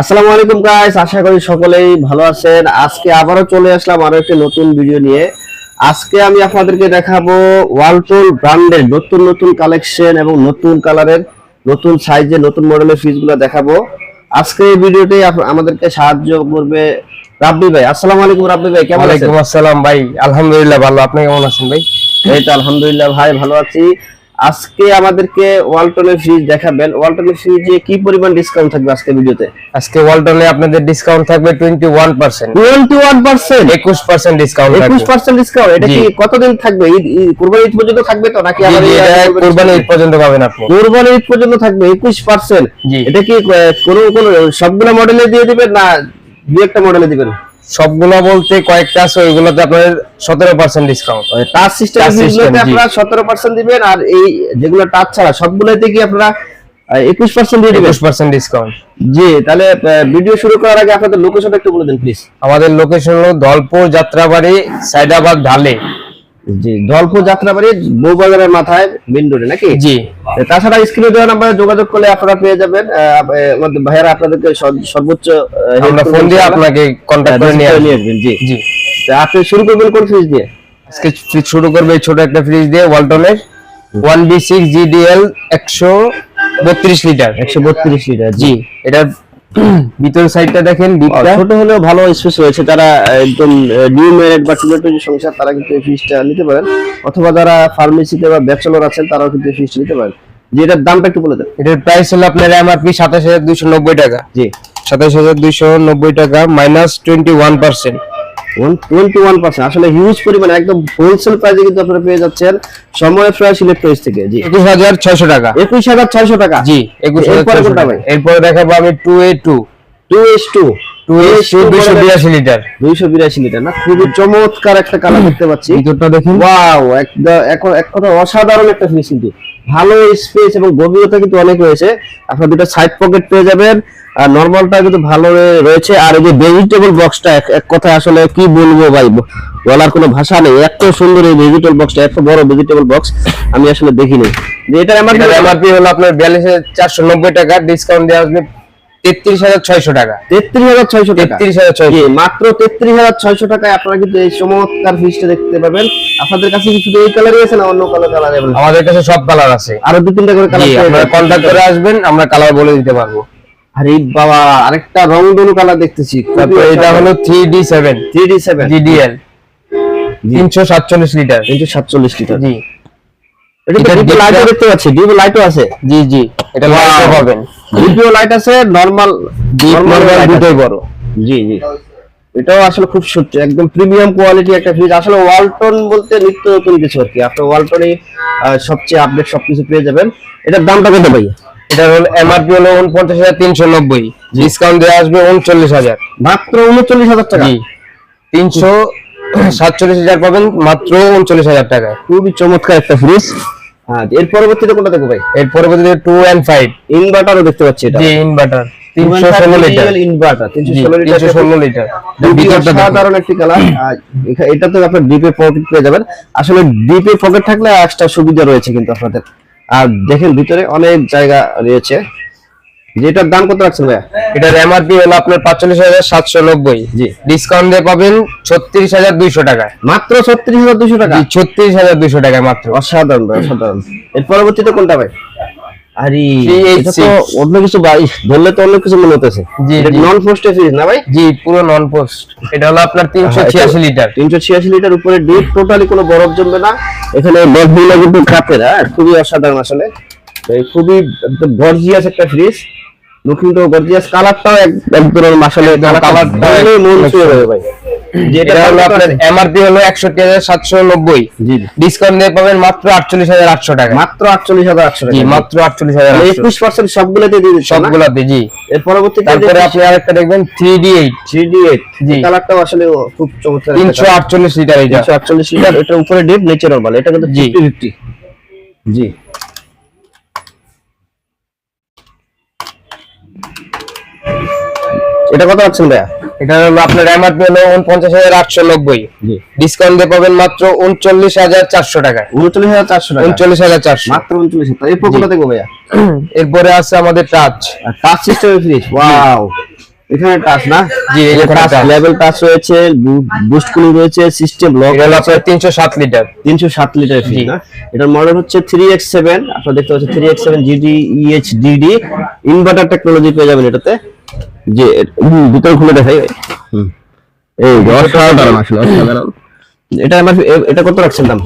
আসসালামু আলাইকুম গাইস আশা করি সকলেই ভালো আছেন। আজকে আবারও চলে আসলাম আরও একটি নতুন ভিডিও নিয়ে। আজকে আমি আপনাদেরকে দেখাবো ওয়ালটন ব্র্যান্ডের নতুন নতুন কালেকশন এবং নতুন কালারের নতুন সাইজের নতুন মডেলের ফ্রিজগুলো দেখাবো। আজকে এই ভিডিওটি আমাদেরকে সাহায্য করবে রাব্বি ভাই। আসসালামু আলাইকুম রাব্বি ভাই। কেমন আছেন? আসসালাম ভাই। আলহামদুলিল্লাহ ভালো। আপনি কেমন আছেন ভাই? এই তো আলহামদুলিল্লাহ ভাই ভালো আছি। আজকে আমাদেরকে ওয়ালটনের ফ্রিজ দেখাবেন। ওয়ালটনের ফ্রিজে কি পরিমাণ ডিসকাউন্ট থাকবে আজকে ভিডিওতে আজকে ওয়ালটনে আপনাদের ডিসকাউন্ট থাকবে twenty one percent twenty one percent একুশ পার্সেন্ট ডিসকাউন্ট একুশ থাকবে পার্সেন্ট ডিসকাউন্ট এটা কি কতদিন থাকবে? কুরবানি ঈদ পর্যন্ত থাকবে তো নাকি এটা আগে ঈদ পর্যন্ত পাবেন আপনি। কুরবানি ঈদ পর্যন্ত থাকবে একুশ পার্সেন্ট জি। এটা কি কোনো কোনো সবগুলো মডেলে দিয়ে দিবেন না দু একটা মডেলে দিবেন? সবগুলো বলতে কয়েকটা আছে ওইগুলোতে আপনার সতেরো পার্সেন্ট ডিসকাউন্ট টাচ সিস্টেম আপনারা সতেরো পার্সেন্ট দিবেন আর এই যেগুলো টাচ ছাড়া সবগুলোতে কি আপনারা একুশ পার্সেন্ট দিয়ে একুশ পার্সেন্ট ডিসকাউন্ট জি তাহলে ভিডিও শুরু করার আগে আপনাদের লোকেশনটা একটু বলে দিন প্লিজ আমাদের লোকেশন হলো দলপুর যাত্রাবাড়ি সাইদাবাদ ঢালে। জি যাত্রাবাড়ি বউবাজারের মাথায় মেন রোডে নাকি? জি। তাছাড়া স্ক্রিনে দেওয়া নাম্বারে যোগাযোগ করলে আপনারা পেয়ে যাবেন আহ, আহ, আমাদের ভাইয়ারা আপনাদেরকে সর্বোচ্চ আহ, help আমরা করবেন ফোন দিয়ে আপনাকে কন্ট্যাক্ট করে নিয়ে হ্যাঁ। নিয়ে আসবেন জি। জি। আপনি শুরু করবেন কোন ফ্রিজ দিয়ে? আজকে শুরু করবে ছোট একটা ফ্রিজ দিয়ে ওয়ালটনের ওয়ান বি সিক্স জিডিএল একশো বত্রিশ লিটার। একশো বত্রিশ লিটার জি। এটার ভিতর সাইডটা দেখেন ডিপটা ছোট হলেও ভালো স্পেস রয়েছে। যারা একদম নিউ ম্যারেড বা টুমেটো সংসার তারা কিন্তু এই ফিসটা নিতে পারেন। অথবা যারা ফার্মেসিতে বা ব্যাচেলর আছেন তারাও কিন্তু এই ফিসটা নিতে পারেন। যে এটার দামটা একটু বলে দেন। এটার প্রাইস হলো আপনার এমআরপি সাতাশ হাজার দুইশো নব্বই টাকা। জি। সাতাশ হাজার দুইশো নব্বই টাকা minus twenty one percent twenty one percent আসলে হিউজ পরিমাণে একদম হোলসেল প্রাইসে কিন্তু আপনারা পেয়ে যাচ্ছেন সময় ফ্রেশ ইলেকট্রনিক্স থেকে জি। একুশ হাজার ছয়শো টাকা। একুশ হাজার ছয়শো টাকা। জি একুশ হাজার এরপরে ছয়শো কোনটা টাকা ভাই? এরপরে দেখাবো আমি two A two two S two two A two দুইশো বিরাশি লিটার না? খুবই চমৎকার একটা কালার দেখতে পাচ্ছি। ভিতরটা দেখুন। ওয়াও এক কথা অসাধারণ একটা ফ্রিজ কিন্তু ভালো স্পেস এবং গভীরতা কিন্তু অনেক রয়েছে। আপনার দুটো সাইড পকেট পেয়ে যাবেন। আর নর্মালটা কিন্তু ভালো রয়েছে। আর এই যে ভেজিটেবল বক্সটা এক কথায় আসলে কি বলব ভাই? বলার কোনো ভাষা নেই। এত সুন্দর এই ভেজিটেবল বক্সটা এত বড় ভেজিটেবল বক্স আমি আসলে দেখিনি। যে এটার এমআরপি হলো আপনার বিয়াল্লিশ হাজার চারশো নব্বই টাকা। ডিসকাউন্ট দেওয়া আসবে তেত্রিশ হাজার ছয়শো টাকা। তেত্রিশ হাজার ছয়শো তেত্রিশ হাজার ছয়শো। মাত্র তেত্রিশ হাজার ছয়শো টাকায় আপনারা কিন্তু এই চমৎকার ফ্রিজটা দেখতে পাবেন। আপনাদের কাছে কি শুধু এই কালারই আছে না অন্য কালার কালার আমাদের কাছে সব কালার আছে। আরও দু তিনটা করে কালার আপনারা কন্ট্যাক্ট করে আসবেন আমরা কালার বলে দিতে পারব। আরে বাবা আরেকটা রং দনু কালার দেখতেছি তারপর এটা হলো three D seven three D seven GDL তিনশো সাতচল্লিশ লিটার তিনশো সাতচল্লিশ লিটার জি এটা এটার ডিপি দিকটা- লাইটও দেখতে পাচ্ছি লাইটও আছে। জি জি এটা লাইটও পাবেন ডিপিও লাইট আছে নরমাল নরমাল দুটোই বড়। জি জি। এটাও আসলে খুব সত্যি একদম প্রিমিয়াম কোয়ালিটি একটা ফ্রিজ আসলে ওয়ালটন বলতে নিত্য নতুন কিছু আর কি। আপনার ওয়ালটনে সবচেয়ে আপডেট সবকিছু পেয়ে যাবেন। এটার দামটা কত ভাই? এটা হলো এমআরপি হলো উনপঞ্চাশ হাজার তিনশো নব্বই। ডিসকাউন্ট দেওয়া আসবে উনচল্লিশ হাজার। মাত্র উনচল্লিশ হাজার টাকা? তিনশো সাতচল্লিশ হাজার পাবেন মাত্র উনচল্লিশ হাজার টাকায়। খুবই চমৎকার একটা ফ্রিজ এর পরবর্তীতে কোনটা দেখো ভাই? এর পরবর্তীতে 2 এন্ড 5 ইনভার্টারও দেখতে পাচ্ছি এটা। জি ইনভার্টার তিনশো ষোলো লিটার ইনভার্টার তিনশো জি ষোলো তিনশো লিটার ষোলো লিটার ভিতরটা। সাধারণ একটি কালার এটাতে আপনার ডিপে পকেট পেয়ে যাবেন। আসলে ডিপে পকেট থাকলে এক্সট্রা সুবিধা রয়েছে কিন্তু আপনাদের। আর দেখেন ভিতরে অনেক জায়গা রয়েছে। যেটার দাম কত রাখছেন ভাইয়া? এটার এমআরপি হলো আপনার পাঁচচল্লিশ হাজার সাতশো নব্বই। জি। ডিসকাউন্ট দিয়ে পাবেন ছত্রিশ হাজার দুইশো টাকা। মাত্র ছত্রিশ হাজার দুশো টাকা? জি ছত্রিশ হাজার মাত্র। অসাধারণ ভাই অসাধারণ। এর পরবর্তীতে কোনটা ভাই? আরে এটা তো অন্য কিছু ভাই ধরলে তো অন্য কিছু মনে হতেছে। জি। নন পোস্টে ফ্রিজ না ভাই? জি পুরো নন পোস্ট এটা হলো আপনার তিনশো ছিয়াশি লিটার। তিনশো ছিয়াশি লিটার উপরে ডিপ টোটালি কোনো বরফ জমবে না। এখানে বরফগুলো কিন্তু কাপের হ্যাঁ খুবই অসাধারণ আসলে। এই খুবই গর্জিয়াস একটা ফ্রিজ লুকিং তো গর্জিয়াস কালারটাও একদম আসলে কালারটা কালারটা মন ছুঁয়ে যাবে ভাই। যেটা হলো আপনার এমআরপি হলো একষট্টি হাজার সাতশো নব্বই। জি। ডিসকাউন্ট দিয়ে পাবেন মাত্র আটচল্লিশ হাজার আটশো টাকা। মাত্র আটচল্লিশ হাজার আটশো জি টাকা। মাত্র আটচল্লিশ হাজার একুশ পার্সেন্ট সবগুলোতে দিয়ে দিচ্ছে সবগুলো সবগুলাতে জি। এর পরবর্তীতে তারপরে আপনি আরেকটা দেখবেন three D eight three D eight জি। কালারটাও আসলে খুব চমৎকার একটা তিনশো colour। আটচল্লিশ লিটার এটা তিনশো আটচল্লিশ লিটার এটার উপরে ডিপ নিচে নরমাল এটা কিন্তু জি। ফিফটি ফিফটি জি। এটা কত পাচ্ছেন ভাইয়া? এটা হলো আপনার এমআরপি হলো উনপঞ্চাশ হাজার আটশো নব্বই। জি। ডিসকাউন্ট দিয়ে পাবেন মাত্র উনচল্লিশ হাজার চারশো টাকায় উনচল্লিশ হাজার চারশো টাকা। উনচল্লিশ হাজার চারশো। মাত্র উনচল্লিশ হাজার এই প্রকল্পটা দেখব ভাইয়া। এরপরে আছে আমাদের টাচ টাচ সিস্টেমের ফ্রিজ ওয়াও এখানে টাচ না? জি, টাচ লেভেল টাচ রয়েছে বুস্ট কুলিং রয়েছে সিস্টেম লক এটা আপনার তিনশো সাত লিটার তিনশো সাত লিটার ফ্রিজ জি। না? এটার মডেল হচ্ছে থ্রি এক্স সেভেন আপনারা দেখতে পাচ্ছেন three X seven GD DD inverter technology পেয়ে যাবেন এটাতে। যে ভিতরে খুলে দেখাই। এই অসাধারণ আসলে অসাধারণ এটা আমার এটা কত রাখছেন দাম?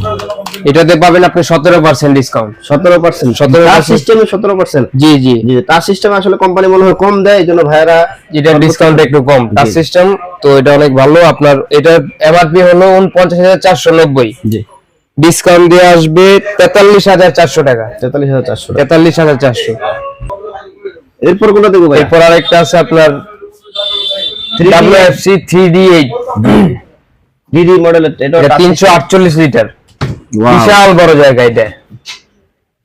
এটাতে পাবেন আপনি সতেরো পার্সেন্ট ডিসকাউন্ট সতেরো পার্সেন্ট 17% সিস্টেমে সতেরো পার্সেন্ট জি জি। জি তার সিস্টেমে আসলে কোম্পানি মনে হয় কম দেয় এই জন্য ভাইয়ারা এটার ডিসকাউন্ট একটু কম। টাচ সিস্টেম তো এটা অনেক ভালো। আপনার এটার এমআরপি হলো উনপঞ্চাশ হাজার চারশো নব্বই। জি। ডিসকাউন্ট দিয়ে আসবে তেতাল্লিশ হাজার চারশো টাকা। তেতাল্লিশ হাজার চারশো তেতাল্লিশ হাজার চারশো। এরপর কোনটা দেখব ভাই এরপর আরেকটা আছে আপনার WFC three D eight DD এটা তিনশো আটচল্লিশ লিটার। বিশাল বড় জায়গা এটা।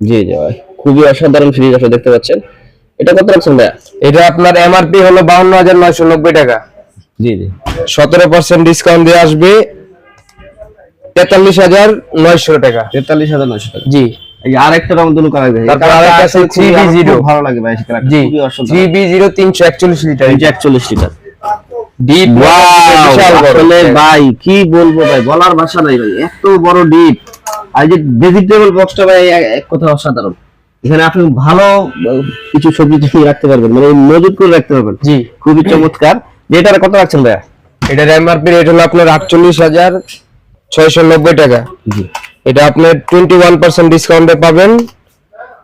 জি জি ভাই। খুবই অসাধারণ ফ্রিজ আপনি দেখতে পাচ্ছেন। এটা কত রাখছেন ভাইয়া? এটা আপনার এমআরপি হলো বাউন্ন হাজার নয়শো নব্বই টাকা। জি জি। সতেরো পার্সেন্ট ডিসকাউন্ট দিয়ে আসবে তেতাল্লিশ হাজার নয়শো টাকা। তেতাল্লিশ হাজার নয়শো টাকা। জি। এই যে আরেকটা রংধনু কালার দেখি তারপর আরেকটা আছে 3B0 ভালো লাগে ভাই সেটা খুবই অসাধারণ লিটার। এই যে 41 লিটার ডিপ বিশাল বড় ভাই কি বলব ভাই বলার ভাষা নাই ভাই এত বড় ডিপ আর যে ভেজিটেবল বক্সটা ভাই এক- কথা অসাধারণ। এখানে আপনি ভালো কিছু সবজি টবজি রাখতে পারবেন মানে মজুত করে রাখতে পারবেন। জি। খুবই চমৎকার। এটার কত রাখছেন ভাইয়া? এটার এমআরপি রেট হলো আপনার আটচল্লিশ হাজার ছয়শো নব্বই টাকা। জি। এটা আপনার টোয়েন্টি ওয়ান পার্সেন্ট ডিসকাউন্টে পাবেন।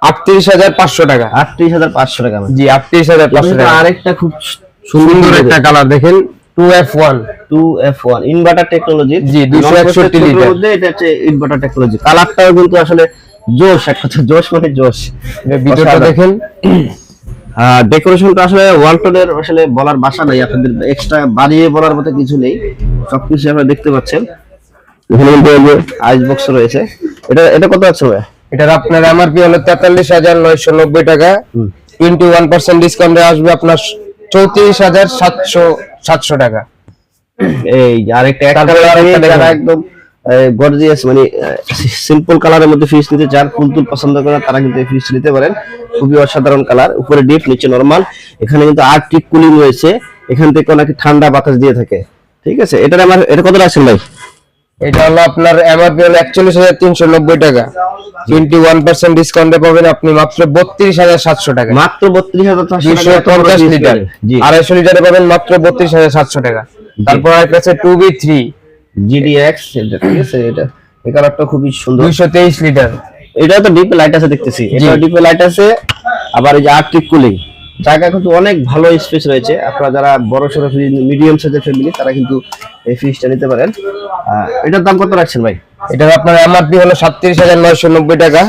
আটত্রিশ হাজার পাঁচশো টাকা। আটত্রিশ হাজার পাঁচশো টাকা জি আটত্রিশ হাজার পাঁচশো টাকা। আরেকটা খুব সুন্দর একটা কালার দেখেন। Two F one two F one inverter technology জি, 261 লিটার। মধ্যে এটা হচ্ছে ইনভার্টার টেকনোলজি কালারটাও কিন্তু আসলে জোশ এক কথা জোশ মানে জোশ। অসাধারণ। দেখেন। ডেকোরেশনটা আসলে ওয়ালটনের আসলে বলার ভাষা নাই। আপনাদের এক্সট্রা বাড়িয়ে বলার মতো কিছু নেই। সবকিছু আপনারা দেখতে পাচ্ছেন। এখানে কিন্তু এই যে আইস বক্স রয়েছে। এটা এটা কত আছে ভাই এটার আপনার এমআরপি হলো তেতাল্লিশ হাজার নয়শো নব্বই টাকা। টোয়েন্টি ওয়ান পার্সেন্ট ডিসকাউন্টে আসবে আপনার চৌত্রিশ হাজার সাতশো সাতশো টাকা। এই আরেকটা এক তারপরে কালার আরেকটা যারা একদম গর্জিয়াস মানে সিম্পল কালারের মধ্যে ফিস নিতে চান ফুল তুল পছন্দ করেন তারা কিন্তু ফিস নিতে পারেন। খুবই অসাধারণ কালার উপরে ডিপ নিচে নরমাল এখানে কিন্তু আর্টিক কুলিং রয়েছে। এখান থেকে নাকি ঠান্ডা বাতাস দিয়ে থাকে। ঠিক আছে? এটা আমার এটা কত রাখছেন ভাই? এটা হলো আপনার এমআরপি হলো একচল্লিশ হাজার তিনশো নব্বই টাকা। টোয়েন্টি ওয়ান পার্সেন্ট ডিসকাউন্টে পাবেন আপনি মাত্র বত্রিশ হাজার সাতশো টাকা। মাত্র বত্রিশ হাজার পঞ্চাশ লিটার আড়াইশো লিটারে পাবেন মাত্র বত্রিশ হাজার সাতশো টাকা। তারপর আছে টু বি থ্রি জিডিএক্স ঠিক আছে এটা এই কালারটা খুবই সুন্দর। দুইশো তেইশ লিটার এটা তো ডিপে লাইট আছে দেখতেছি। এটা ডিপে লাইট আছে। আবার এই যে আর্টিক কুলিং জায়গা কিন্তু অনেক ভালো স্পেস রয়েছে। আপনারা যারা বড় সড়ো মিডিয়াম সাইজের ফ্যামিলি তারা কিন্তু এই ফ্রিজটা নিতে পারেন। এটার দাম কত রাখছেন ভাই? এটার আপনার এমআরপি হলো সাতত্রিশ হাজার নয়শো নব্বই টাকা।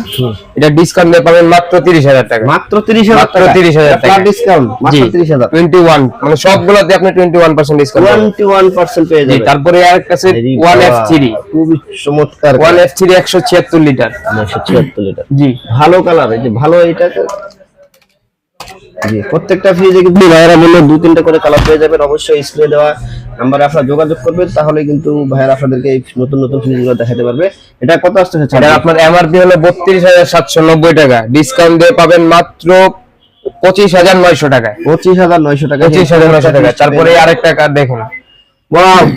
এটা ডিসকাউন্ট দিয়ে পাবেন মাত্র তিরিশ হাজার টাকা। মাত্র তিরিশ হাজার মাত্র 30,000 টাকা। ডিসকাউন্ট মাত্র তিরিশ হাজার। টোয়েন্টি ওয়ান মানে সবগুলোতে আপনি twenty one percent discount twenty one percent পেয়ে যাবেন। তারপরে আরেকটা আছে আরে ওয়ান এফ থ্রি খুবই চমৎকার। ওয়ান এফ থ্রি একশো ছিয়াত্তর লিটার নয়শো ছিয়াত্তর লিটার জি। ভালো কালার এই যে ভালো এটা জি প্রত্যেকটা ফ্রিজে কিন্তু ভাইয়েরা বললে দু তিনটা করে কালার পেয়ে যাবেন। অবশ্যই স্ক্রিনে দেওয়া নাম্বারে আপনারা যোগাযোগ করবেন তাহলে কিন্তু ভাইয়েরা আপনাদেরকে এই নতুন নতুন ফ্রিজগুলো দেখাতে পারবে। এটা কত আসতেছে ছাড়? আপনার এমআরপি হলো বত্রিশ হাজার সাতশো নব্বই টাকা। ডিসকাউন্ট দিয়ে পাবেন মাত্র পঁচিশ হাজার নয়শো টাকায়। পঁচিশ হাজার নয়শো টাকা। পঁচিশ হাজার নয়শো টাকা তারপরে আরেকটা কার্ড দেখুন।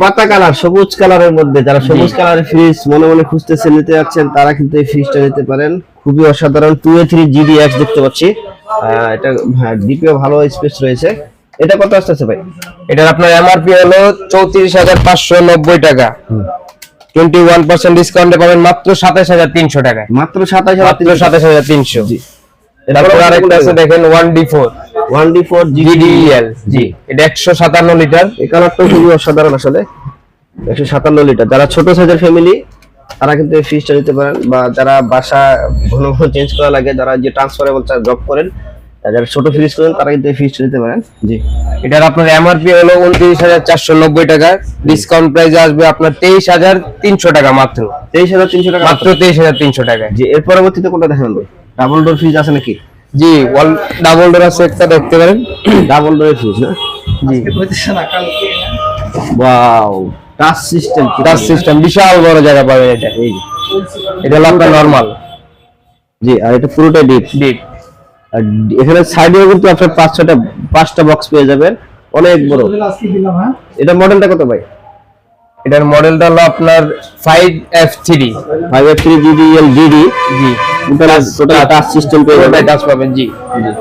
পাতা কালার সবুজ কালারের মধ্যে। যারা সবুজ কালারের ফ্রিজ মনে মনে খুঁজতেছেন নিতে যাচ্ছেন তারা কিন্তু এই ফ্রিজটা নিতে পারেন। খুবই অসাধারণ two A three GD X দেখতে পাচ্ছি। এটা হ্যাঁ ডিপিও ভালো স্পেস রয়েছে। এটা কত আসতেছে ভাই? এটার আপনার এমআরপি হলো চৌত্রিশ হাজার পাঁচশো নব্বই টাকা। টোয়েন্টি ওয়ান পার্সেন্ট ডিসকাউন্টে পাবেন মাত্র সাতাশ হাজার তিনশো টাকায়। মাত্র সাতাশ হাজার সাতাশ হাজার তিনশো। তারপর আরেকটা আছে দেখেন one D four. One D four GDL জি। এটা একশো সাতান্ন লিটার। এই কালারটা খুবই অসাধারণ আসলে। একশো সাতান্ন লিটার। যারা ছোট সাইজের ফ্যামিলি তারা কিন্তু এই ফ্রিজটা নিতে পারেন বা যারা বাসা ঘন ঘন চেঞ্জ করা লাগে যারা যে ট্রান্সফারেবল জব করেন যারা ছোট ফ্রিজ করেন তারা কিন্তু এই ফ্রিজটা নিতে পারেন। জি। এটার আপনার এমআরপি হলো উনত্রিশ হাজার চারশো নব্বই টাকা। ডিসকাউন্ট প্রাইসে আসবে আপনার তেইশ হাজার তিনশো টাকা মাত্র। তেইশ হাজার তিনশো টাকা মাত্র তেইশ হাজার তিনশো টাকা জি এর পরবর্তীতে কোনটা দেখেন ডাবল ডোর ফ্রিজ আছে নাকি? জি ওয়াল ডাবল ডোর আছে একটা দেখতে পারেন। ডাবল ডোরের ফ্রিজ না? জি। Wow touch system touch system বিশাল বড় জায়গা পাবেন এটা এই এটা আপনার নর্মাল জি আর এটা পুরোটাই ডিপ ডিপ আর এখানে সাইডেও কিন্তু আপনার পাঁচ ছটা পাঁচটা বক্স পেয়ে যাবেন। অনেক বড়। এটা মডেলটা কত ভাই? এটার মডেলটা হলো আপনার five F three five F three জি। টোটাল টাচ সিস্টেম পেয়ে যাবেন। টাচ পাবেন জি।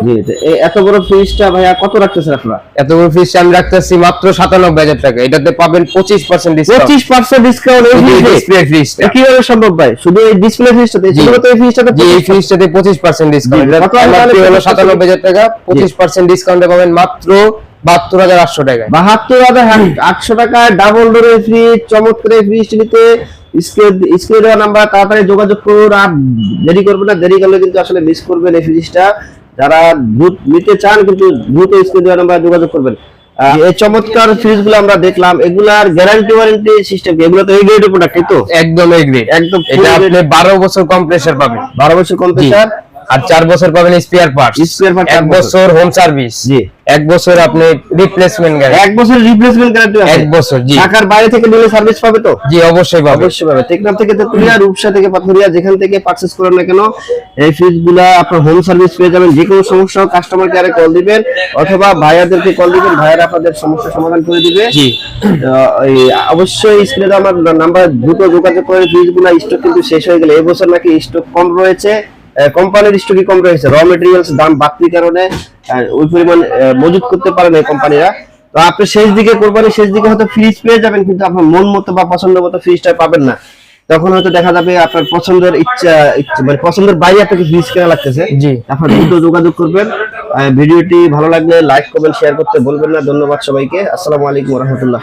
জি তো এই এত বড় ফ্রিজটা ভাইয়া কত রাখতেছেন আপনারা? এত বড় আমি রাখতেছি মাত্র সাতানব্বই হাজার টাকা। এটাতে পাবেন পঁচিশ পার্সেন্ট ডিসকাউন্ট পঁচিশ পার্সেন্ট ডিসকাউন্ট এই ডিসপ্লে ফ্রিজটা কীভাবে সম্ভব ভাই? শুধু এই ডিসপ্লে ফ্রিজটাতে জি। শুধুমাত্র এই ফ্রিজটাতে জি এই ফ্রিজটাতে পঁচিশ পার্সেন্ট ডিসকাউন্ট জি, কত আমি তাহলে হলো 25% টাকা। পঁচিশ পার্সেন্ট ডিসকাউন্টে পাবেন মাত্র বাহাত্তর হাজার আটশো টাকায়। বাহাত্তর হাজার আটশো টাকা ডাবল ডোরের ফ্রিজ চমৎকার এই ফ্রিজটি নিতে স্ক্রিনে দেওয়া নাম্বার তাড়াতাড়ি যোগাযোগ করুন আর দেরি করবেন না দেরি করলে কিন্তু আসলে মিস করবেন এই ফ্রিজটা যারা দ্রুত নিতে চান কিন্তু দ্রুত স্ক্রিনে দেওয়া নাম্বার যোগাযোগ করবেন। এই চমৎকার ফ্রিজগুলো আমরা দেখলাম এগুলার গ্যারান্টি ওয়ারেন্টি সিস্টেম এগুলো তো এই গ্রেডের প্রোডাক্ট তো? একদম এগ্রি একদম এটা আপনি grade। বারো বছর কম্প্রেসার পাবেন। বারো বছর কম্প্রেসার আর চার বছর পাবেন স্পেয়ার পার্টস Spare part এক বছর। বছর হোম সার্ভিস জি। এক বছর আপনি রিপ্লেসমেন্ট গ্যারান্টি এক বছর রিপ্লেসমেন্ট গ্যারান্টি এক বছর, জি। ঢাকার বাইরে থেকে নিলে সার্ভিস পাবে তো? জি অবশ্যই পাবেন অবশ্যই পাবে। টেকনাফ থেকে তেতুলিয়া রূপসা থেকে পাথুরিয়া যেখান থেকে পারচেস করেন না কেন এই ফ্রিজগুলা আপনার হোম সার্ভিস পেয়ে যাবেন। যে কোনো সমস্যা কাস্টমার কেয়ারে কল দিবেন অথবা ভাইয়াদেরকে কল দিবেন ভাইয়ারা আপনাদের সমস্যা সমাধান করে দিবে। জি। এই অবশ্যই স্ক্রিনে আমার নাম্বার দ্রুত যোগাযোগ করে ফ্রিজগুলা স্টক কিন্তু শেষ হয়ে গেলে এবছর নাকি স্টক কম রয়েছে। কোম্পানির স্টকই কম রয়েছে। র মেটেরিয়ালস দাম বাড়তির কারণে ওই পরিমাণ মজুত করতে পারে না কোম্পানিরা। তো আপনি শেষ দিকে কোরবানির শেষ দিকে হয়তো ফ্রিজ পেয়ে যাবেন কিন্তু আপনার মন মতো বা পছন্দ মতো ফ্রিজটা পাবেন না। তখন হয়তো দেখা যাবে আপনার পছন্দের ইচ্ছা মানে পছন্দের বাইরে আপনাকে ফ্রিজ কেনা লাগতেছে। জি। আপনার দ্রুত যোগাযোগ করবেন। ভিডিওটি ভালো লাগলে লাইক কমেন্ট শেয়ার করতে বলবেন না। ধন্যবাদ সবাইকে। আসসালামু আলাইকুম রহমতুল্লাহ।